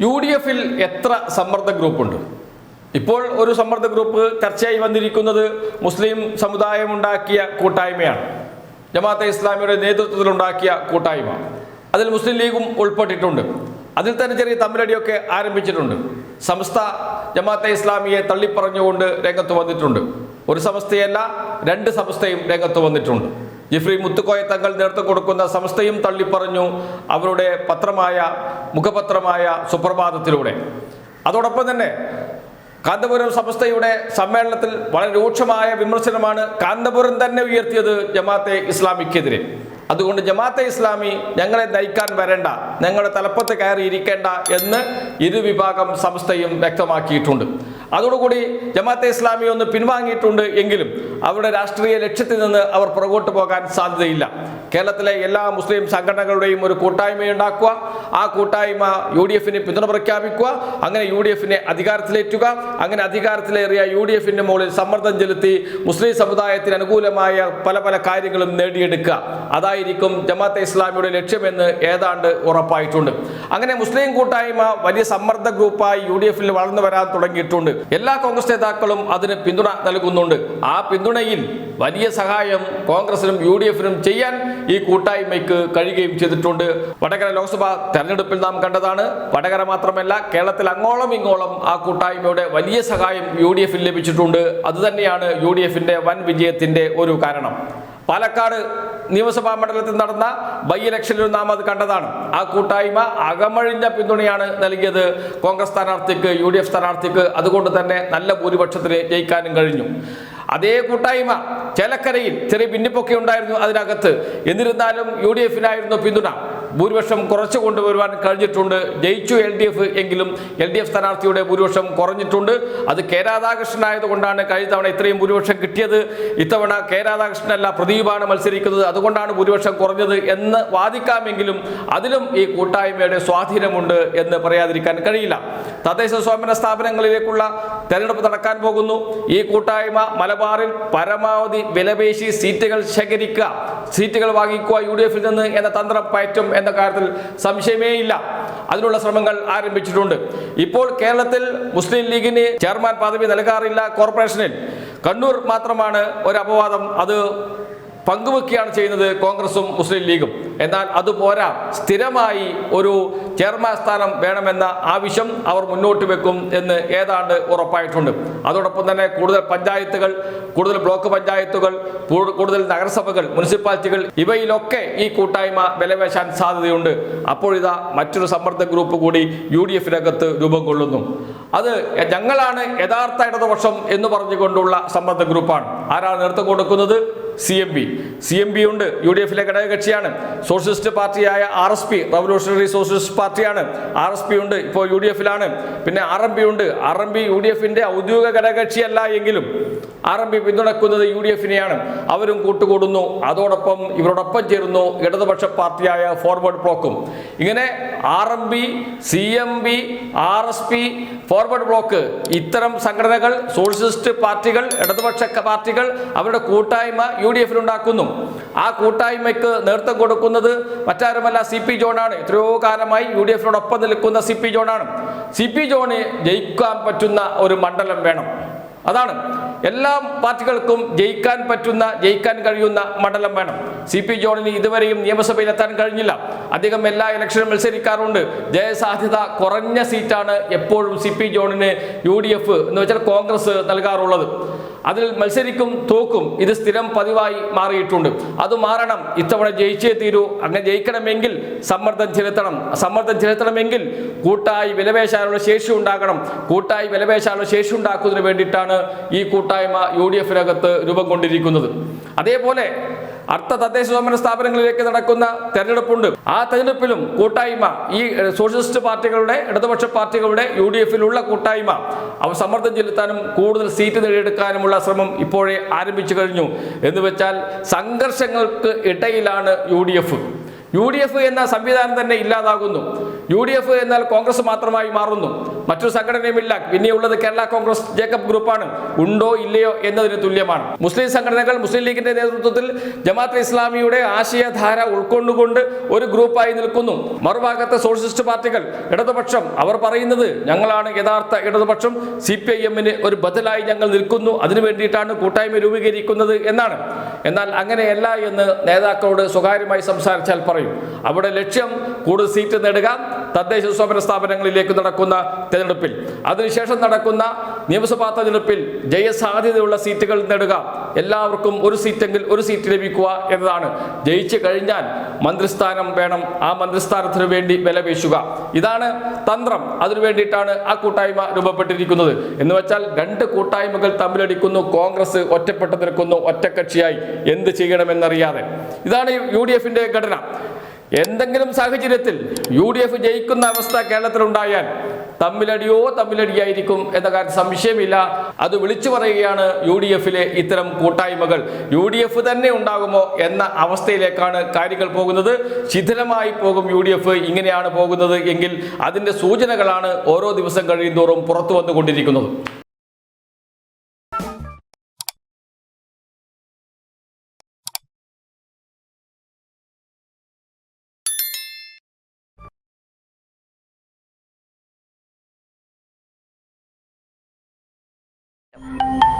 U D എഫിൽ എത്ര സമ്മർദ്ദ ഗ്രൂപ്പുണ്ട്? ഇപ്പോൾ ഒരു സമ്മർദ്ദ ഗ്രൂപ്പ് ചർച്ചയായി വന്നിരിക്കുന്നത് മുസ്ലിം സമുദായമുണ്ടാക്കിയ കൂട്ടായ്മയാണ്. ജമാഅത്തെ ഇസ്ലാമിയുടെ നേതൃത്വത്തിലുണ്ടാക്കിയ കൂട്ടായ്മ. അതിൽ മുസ്ലിം ലീഗും ഉൾപ്പെട്ടിട്ടുണ്ട്. അതിൽ തന്നെ ചെറിയ തമ്മിലടിയൊക്കെ ആരംഭിച്ചിട്ടുണ്ട്. സംസ്ഥ ജമാഅത്തെ ഇസ്ലാമിയെ തള്ളിപ്പറഞ്ഞുകൊണ്ട് രംഗത്ത് വന്നിട്ടുണ്ട്. ഒരു സംസ്ഥയല്ല രണ്ട് സംസ്ഥയും രംഗത്ത് വന്നിട്ടുണ്ട്. ജിഫ്രി മുത്തുക്കോയ തങ്ങൾ നേതൃത്വം കൊടുക്കുന്ന സംസ്ഥയും തള്ളിപ്പറഞ്ഞു അവരുടെ പത്രമായ മുഖപത്രമായ സുപ്രഭാതത്തിലൂടെ. അതോടൊപ്പം തന്നെ കാന്തപുരം സംസ്ഥയുടെ സമ്മേളനത്തിൽ വളരെ രൂക്ഷമായ വിമർശനമാണ് കാന്തപുരം തന്നെ ഉയർത്തിയത് ജമാഅത്തെ ഇസ്ലാമിക്കെതിരെ. അതുകൊണ്ട് ജമാഅത്തെ ഇസ്ലാമി ഞങ്ങളെ നയിക്കാൻ വരേണ്ട ഞങ്ങളുടെ തലപ്പത്ത് കയറി ഇരിക്കേണ്ട എന്ന് ഇരുവിഭാഗം സംസ്ഥയും വ്യക്തമാക്കിയിട്ടുണ്ട്. അതോടുകൂടി ജമാഅത്തെ ഇസ്ലാമി ഒന്ന് പിൻവാങ്ങിയിട്ടുണ്ട് എങ്കിലും അവരുടെ രാഷ്ട്രീയ ലക്ഷ്യത്തിൽ നിന്ന് അവർ പുറകോട്ട് പോകാൻ സാധ്യതയില്ല. കേരളത്തിലെ എല്ലാ മുസ്ലിം സംഘടനകളുടെയും ഒരു കൂട്ടായ്മ ഉണ്ടാക്കുക ആ കൂട്ടായ്മ യു ഡി എഫിന് പിന്തുണ പ്രഖ്യാപിക്കുക അങ്ങനെ യു ഡി എഫിനെ അധികാരത്തിലേറ്റുക അങ്ങനെ അധികാരത്തിലേറിയ യു ഡി എഫിന്റെ മുകളിൽ സമ്മർദ്ദം ചെലുത്തി മുസ്ലിം സമുദായത്തിന് അനുകൂലമായ പല പല കാര്യങ്ങളും നേടിയെടുക്കുക. അതായിരിക്കും ജമാഅത്തെ ഇസ്ലാമിയുടെ ലക്ഷ്യമെന്ന് ഏതാണ്ട് ഉറപ്പായിട്ടുണ്ട്. അങ്ങനെ മുസ്ലിം കൂട്ടായ്മ വലിയ സമ്മർദ്ദ ഗ്രൂപ്പായി യു ഡി എഫിൽ വളർന്നു വരാൻ തുടങ്ങിയിട്ടുണ്ട്. എല്ലാ കോൺഗ്രസ് നേതാക്കളും അതിന് പിന്തുണ നൽകുന്നുണ്ട്. ആ പിന്തുണയിൽ വലിയ സഹായം കോൺഗ്രസിനും യു ഡി എഫിനും ചെയ്യാൻ ഈ കൂട്ടായ്മയ്ക്ക് കഴിയുകയും ചെയ്തിട്ടുണ്ട്. വടകര ലോക്സഭാ തെരഞ്ഞെടുപ്പിൽ നാം കണ്ടതാണ്. വടകര മാത്രമല്ല കേരളത്തിൽ അങ്ങോളം ഇങ്ങോളം ആ കൂട്ടായ്മയുടെ വലിയ സഹായം യു ഡി എഫിൽ ലഭിച്ചിട്ടുണ്ട്. അതുതന്നെയാണ് യു ഡി എഫിന്റെ വൻ വിജയത്തിന്റെ ഒരു കാരണം. പാലക്കാട് നിയമസഭാ മണ്ഡലത്തിൽ നടന്ന ബൈ ഇലക്ഷനിൽ നാം അത് കണ്ടതാണ്. ആ കൂട്ടായ്മ അകമഴിഞ്ഞ പിന്തുണയാണ് നൽകിയത് കോൺഗ്രസ് സ്ഥാനാർത്ഥിക്ക് യു ഡി എഫ് സ്ഥാനാർത്ഥിക്ക്. അതുകൊണ്ട് തന്നെ നല്ല ഭൂരിപക്ഷത്തിന് ജയിക്കാനും കഴിഞ്ഞു. അതേ കൂട്ടായ്മ ചേലക്കരയിൽ ചെറിയ ഭിന്നിപ്പൊക്കെ ഉണ്ടായിരുന്നു അതിനകത്ത്. എന്നിരുന്നാലും യു ഡി എഫിനായിരുന്നു പിന്തുണ. ഭൂരിപക്ഷം കുറച്ച് കൊണ്ടുവരുവാൻ കഴിഞ്ഞിട്ടുണ്ട്. ജയിച്ചു എൽ ഡി എഫ് എങ്കിലും എൽ ഡി എഫ് സ്ഥാനാർത്ഥിയുടെ ഭൂരിപക്ഷം കുറഞ്ഞിട്ടുണ്ട്. അത് കെ രാധാകൃഷ്ണൻ കഴിഞ്ഞ തവണ ഇത്രയും ഭൂരിപക്ഷം കിട്ടിയത്. ഇത്തവണ കെ രാധാകൃഷ്ണനല്ല പ്രദീപാണ് മത്സരിക്കുന്നത്. അതുകൊണ്ടാണ് ഭൂരിപക്ഷം കുറഞ്ഞത് എന്ന് വാദിക്കാമെങ്കിലും അതിലും ഈ കൂട്ടായ്മയുടെ സ്വാധീനമുണ്ട് എന്ന് പറയാതിരിക്കാൻ കഴിയില്ല. തദ്ദേശ സ്വയംഭരണ സ്ഥാപനങ്ങളിലേക്കുള്ള തെരഞ്ഞെടുപ്പ് നടക്കാൻ പോകുന്നു. ഈ കൂട്ടായ്മ മലബാറിൽ പരമാവധി വിലപേശി സീറ്റുകൾ ശേഖരിക്കുക സീറ്റുകൾ വാങ്ങിക്കുക യു ഡി എഫിൽ നിന്ന് എന്ന തന്ത്രം പയറ്റും കാര്യത്തിൽ സംശയമേ ഇല്ല. അതിനുള്ള ശ്രമങ്ങൾ ആരംഭിച്ചിട്ടുണ്ട്. ഇപ്പോൾ കേരളത്തിൽ മുസ്ലിം ലീഗിന് ചെയർമാൻ പദവി നൽകാറില്ല കോർപ്പറേഷനിൽ. കണ്ണൂർ മാത്രമാണ് ഒരു അപവാദം അത് പങ്കുവെക്കുകയാണ് ചെയ്യുന്നത് കോൺഗ്രസും മുസ്ലിം ലീഗും. എന്നാൽ അതുപോരാ സ്ഥിരമായി ഒരു ചെയർമാൻ സ്ഥാനം വേണമെന്ന ആവശ്യം അവർ മുന്നോട്ട് വെക്കും എന്ന് ഏതാണ്ട് ഉറപ്പായിട്ടുണ്ട്. അതോടൊപ്പം തന്നെ കൂടുതൽ പഞ്ചായത്തുകൾ കൂടുതൽ ബ്ലോക്ക് പഞ്ചായത്തുകൾ കൂടുതൽ നഗരസഭകൾ മുനിസിപ്പാലിറ്റികൾ ഇവയിലൊക്കെ ഈ കൂട്ടായ്മ വിലവേശാൻ സാധ്യതയുണ്ട്. അപ്പോഴിതാ മറ്റൊരു സമ്മർദ്ദ ഗ്രൂപ്പ് കൂടി യു ഡി എഫിനകത്ത് രൂപം കൊള്ളുന്നു. അത് ഞങ്ങളാണ് യഥാർത്ഥ ഇടതുപക്ഷം എന്ന് പറഞ്ഞുകൊണ്ടുള്ള സമ്മർദ്ദ ഗ്രൂപ്പാണ്. ആരാണ് നേതൃത്വം കൊടുക്കുന്നത്? C M P C M P ഉണ്ട്. യു ഡി എഫിലെ ഘടകകക്ഷിയാണ് socialist പാർട്ടിയായ R S P revolutionary socialist പാർട്ടിയാണ്. ആർ എസ് പി ഉണ്ട് ഇപ്പോൾ യു ഡി എഫിലാണ്. പിന്നെ ആർ എം പി ഉണ്ട്. R M P U D എഫിന്റെ ഔദ്യോഗിക ഘടകകക്ഷിയല്ല എങ്കിലും ആർ എം പി പിന്തുണക്കുന്നത് യു ഡി എഫിനെയാണ്. അവരും കൂട്ടുകൂടുന്നു. അതോടൊപ്പം ഇവരോടൊപ്പം ചേരുന്നു ഇടതുപക്ഷ പാർട്ടിയായ ഫോർവേഡ് ബ്ലോക്കും ഇങ്ങനെ R M P C M P R S P forward block ഇത്തരം സംഘടനകൾ സോഷ്യലിസ്റ്റ് പാർട്ടികൾ ഇടതുപക്ഷ പാർട്ടികൾ അവരുടെ കൂട്ടായ്മ യു ഡി എഫിലുണ്ടാക്കുന്നു ആ കൂട്ടായ്മയ്ക്ക് നേതൃത്വം കൊടുക്കുന്നത് മറ്റാരുമല്ല സി പി ജോണാണ് എത്രയോ കാലമായി യു ഡി എഫിനോടൊപ്പം നിൽക്കുന്ന സി പി ജോണാണ് സി പി ജോണ് ജയിക്കാൻ പറ്റുന്ന ഒരു മണ്ഡലം വേണം. അതാണ്. എല്ലാ പാർട്ടികൾക്കും ജയിക്കാൻ പറ്റുന്ന ജയിക്കാൻ കഴിയുന്ന മണ്ഡലം വേണം. സി പി ജോണിന് ഇതുവരെയും നിയമസഭയിൽ എത്താൻ കഴിഞ്ഞില്ല. അദ്ദേഹം എല്ലാ ഇലക്ഷനും മത്സരിക്കാറുണ്ട്. ജയസാധ്യത കുറഞ്ഞ സീറ്റാണ് എപ്പോഴും സി പി ജോണിന് യു ഡി എഫ് എന്ന് വെച്ചാൽ കോൺഗ്രസ് നൽകാറുള്ളത്. അതിൽ മത്സരിക്കും തോക്കും. ഇത് സ്ഥിരം പതിവായി മാറിയിട്ടുണ്ട്. അത് മാറണം. ഇത്തവണ ജയിച്ചേ തീരൂ. അങ്ങനെ ജയിക്കണമെങ്കിൽ സമ്മർദ്ദം ചെലുത്തണം. സമ്മർദ്ദം ചെലുത്തണമെങ്കിൽ കൂട്ടായി വിലപേശാനുള്ള ശേഷി ഉണ്ടാകണം. കൂട്ടായി വിലപേശാനുള്ള ശേഷി ഉണ്ടാക്കുന്നതിന് വേണ്ടിയിട്ടാണ് ഈ കൂട്ടായ്മ യു ഡി എഫിനകത്ത് രൂപം കൊണ്ടിരിക്കുന്നത്. അതേപോലെ അർത്ഥ തദ്ദേശ സ്വയംഭരണ സ്ഥാപനങ്ങളിലേക്ക് നടക്കുന്ന തെരഞ്ഞെടുപ്പുണ്ട്. ആ തെരഞ്ഞെടുപ്പിലും കൂട്ടായ്മ ഈ സോഷ്യലിസ്റ്റ് പാർട്ടികളുടെ ഇടതുപക്ഷ പാർട്ടികളുടെ യു ഡി എഫിലുള്ള കൂട്ടായ്മ അവ സമ്മർദ്ദം ചെലുത്താനും കൂടുതൽ സീറ്റ് നേടിയെടുക്കാനുമുള്ള ശ്രമം ഇപ്പോഴേ ആരംഭിച്ചു കഴിഞ്ഞു. എന്ന് വെച്ചാൽ സംഘർഷങ്ങൾക്ക് ഇടയിലാണ് U D F U D F എന്ന സംവിധാനം തന്നെ ഇല്ലാതാകുന്നു. യു ഡി എഫ് എന്നാൽ കോൺഗ്രസ് മാത്രമായി മാറുന്നു. മറ്റൊരു സംഘടനയുമില്ല. പിന്നെയുള്ളത് കേരള കോൺഗ്രസ് ജേക്കബ് ഗ്രൂപ്പാണ്. ഉണ്ടോ ഇല്ലയോ എന്നതിന് തുല്യമാണ്. മുസ്ലിം സംഘടനകൾ മുസ്ലിം ലീഗിന്റെ നേതൃത്വത്തിൽ ജമാഅത്ത് ഇസ്ലാമിയുടെ ആശയധാര ഉൾക്കൊണ്ടുകൊണ്ട് ഒരു ഗ്രൂപ്പായി നിൽക്കുന്നു. മറുഭാഗത്തെ സോഷ്യലിസ്റ്റ് പാർട്ടികൾ ഇടതുപക്ഷം അവർ പറയുന്നത് ഞങ്ങളാണ് യഥാർത്ഥ ഇടതുപക്ഷം. സി പി ഐ എമ്മിന് ഒരു ബദലായി ഞങ്ങൾ നിൽക്കുന്നു. അതിനു വേണ്ടിയിട്ടാണ് കൂട്ടായ്മ രൂപീകരിക്കുന്നത് എന്നാണ്. എന്നാൽ അങ്ങനെയല്ല എന്ന് നേതാക്കളോട് സ്വകാര്യമായി സംസാരിച്ചാൽ പറയും. അവിടെ ലക്ഷ്യം കൂടുതൽ സീറ്റ് നേടുക തദ്ദേശ സ്വയംഭരണ സ്ഥാപനങ്ങളിലേക്ക് നടക്കുന്ന തെരഞ്ഞെടുപ്പിൽ. അതിനുശേഷം നടക്കുന്ന നിയമസഭാ തെരഞ്ഞെടുപ്പിൽ ജയസാധ്യതയുള്ള സീറ്റുകൾ നേടുക. എല്ലാവർക്കും ഒരു സീറ്റെങ്കിൽ ഒരു സീറ്റ് ലഭിക്കുക എന്നതാണ്. ജയിച്ചു കഴിഞ്ഞാൽ മന്ത്രിസ്ഥാനം വേണം. ആ മന്ത്രിസ്ഥാനത്തിന് വേണ്ടി വില വീശുക. ഇതാണ് തന്ത്രം. അതിനു വേണ്ടിയിട്ടാണ് ആ കൂട്ടായ്മ രൂപപ്പെട്ടിരിക്കുന്നത്. എന്ന് വെച്ചാൽ രണ്ട് കൂട്ടായ്മകൾ തമ്മിലടിക്കുന്നു. കോൺഗ്രസ് ഒറ്റപ്പെട്ടു നിൽക്കുന്നു. ഒറ്റക്കക്ഷിയായി. എന്ത് ചെയ്യണമെന്നറിയാതെ. ഇതാണ് യു ഡി എഫിന്റെ ഘടന. എന്തെങ്കിലും സാഹചര്യത്തിൽ യു ഡി എഫ് ജയിക്കുന്ന അവസ്ഥ കേരളത്തിൽ ഉണ്ടായാൽ തമ്മിലടിയോ തമ്മിലടിയായിരിക്കും എന്ന കാര്യം സംശയമില്ല. അത് വിളിച്ചു പറയുകയാണ് യു ഡി എഫിലെ ഇത്തരം കൂട്ടായ്മകൾ. യു ഡി എഫ് തന്നെ ഉണ്ടാകുമോ എന്ന അവസ്ഥയിലേക്കാണ് കാര്യങ്ങൾ പോകുന്നത്. ശിഥിലമായി പോകും യു ഡി എഫ് ഇങ്ങനെയാണ് പോകുന്നത് എങ്കിൽ അതിന്റെ സൂചനകളാണ് ഓരോ ദിവസം കഴിയുന്തോറും പുറത്തു വന്നുകൊണ്ടിരിക്കുന്നത്. you